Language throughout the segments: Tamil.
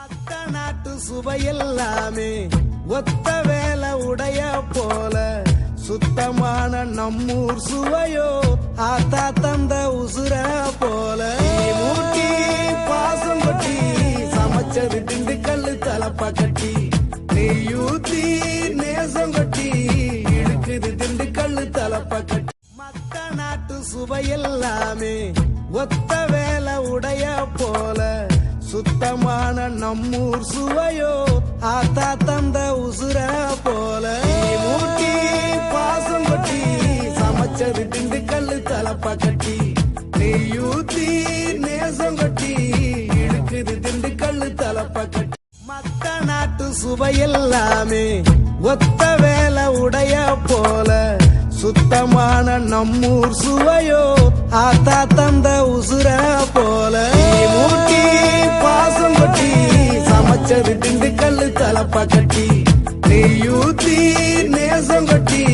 மத்த நாட்டு சுவையெல்லாமே ஒத்த வேலை உடைய போல சுத்தமான நம்மூர் சுவையோ ஆத்தா தந்த உசுர போல. மூட்டி பாசம் கொட்டி சமைச்சது திண்டுக்கல்லு தலப்பா கட்டி. நெய்யூத்தி நேசம் கொட்டி இழுக்குது திண்டுக்கல்லு தலப்பா கட்டி. மத்த நாட்டு சுவையெல்லாமே ஒத்த வேலை உடைய நம்மூர் சுவையோ ஆத்தா தந்த உசுர போல. மூட்டி பாசம் கொட்டி சமைச்சது திண்டுக்கல்லு தலப்பா கட்டி. நெய்யூத்தி நேசம் கொட்டி இழுக்குது திண்டுக்கல்லு தலப்பா கட்டி. மத்த நாட்டு சுவையெல்லாமே ஒத்த வேலை உடைய போல. சுத்தமான நம்மூர் சுவையோ ஆத்தா தந்த உசுர போல. மூட்டி சமைச்சது திண்டுக்கல்லு தலப்பா கட்டி. நெய்யூத்தி நேசம் கொட்டி.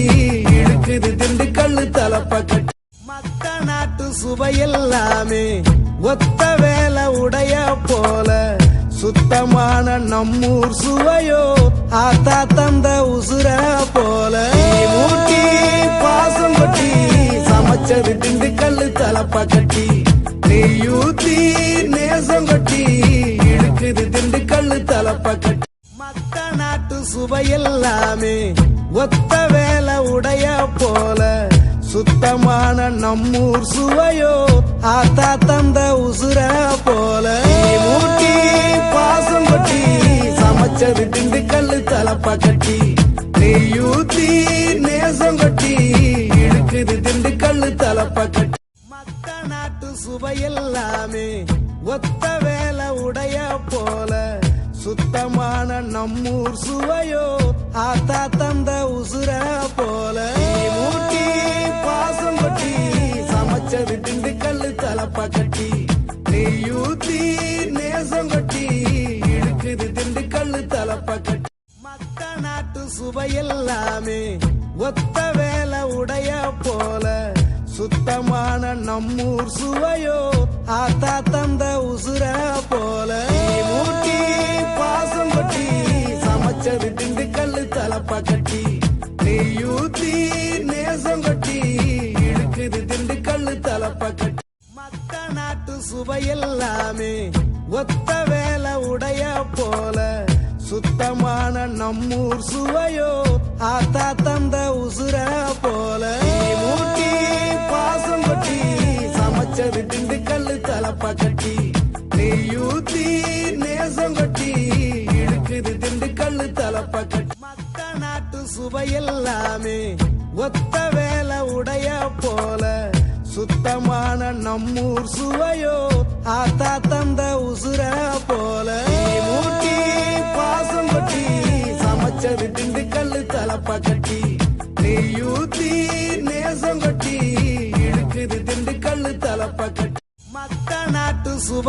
இழுக்குது திண்டுக்கல்லு தலப்பா கட்டி. மத்த நாட்டு சுவையெல்லாமே ஒத்த வேலை உடைய போல. சுத்தமான நம்மூர் சுவையோ ஆத்தா தந்த உசுர போல. மூட்டி பாசம் கொட்டி சமைச்சது திண்டுக்கல்லு தலப்பா கட்டி. திண்டுக்கல்லு மத்த நாட்டு சுவையெல்லாமே ஒத்த வேலை உடைய போல. சுத்தமான நம்மூர் சுவையோ ஆத்தா தந்த உசுர போல. மூட்டி பாசம் கொட்டி சமைச்சது திண்டுக்கல் தலப்பா கட்டி. நெய்யூத்தி நேசம் கொட்டி இழுக்குது திண்டுக்கல் தலப்பா கட்டி. மத்த நாட்டு சுவையெல்லாமே ஒத்த வேலை உடைய போல. சுத்தமான நம்மூர் சுவையோ ஆத்தா தந்த உசுர போல. மூட்டி பாசம் கொட்டி சமைச்சது திண்டுக்கல்லு தலப்பா கட்டி. நெய்யூத்தி நேசம் கொட்டி இழுக்குது திண்டுக்கல்லு தலப்பா கட்டி. மத்த நாட்டு சுவையெல்லாமே ஒத்த வேலை உடைய போல. சுத்தமான நம்மூர் சுவையோ ஆத்தா தந்த உசுர போல. சமைச்சது திண்டுக்கல்லு தலப்பா கட்டி. நெய்யூத்தி நேசம் கொட்டி. இழுக்குது திண்டுக்கல்லு தலப்பா கட்டி. மத்த நாட்டு சுவையெல்லாமே ஒத்த வேலை உடைய போல. சுத்தமான நம்மூர் சுவையோ ஆத்தா தந்த உசுர போல. மூட்டி பாசம் கொட்டி சமைச்சது சுவையெல்லாமே ஒத்த வேலை உடைய போல சுத்தமான நம்மூர் சுவையோ ஆத்தா தந்த உசுர போல. மூட்டி பாசம் கொட்டி சமைச்சது திண்டுக்கல்லு தலப்பா கட்டி. நெய்யூத்தி நேசம் கொட்டி இழுக்குது திண்டுக்கல்லு தலப்பா கட்டி. மத்த நாட்டு சுவை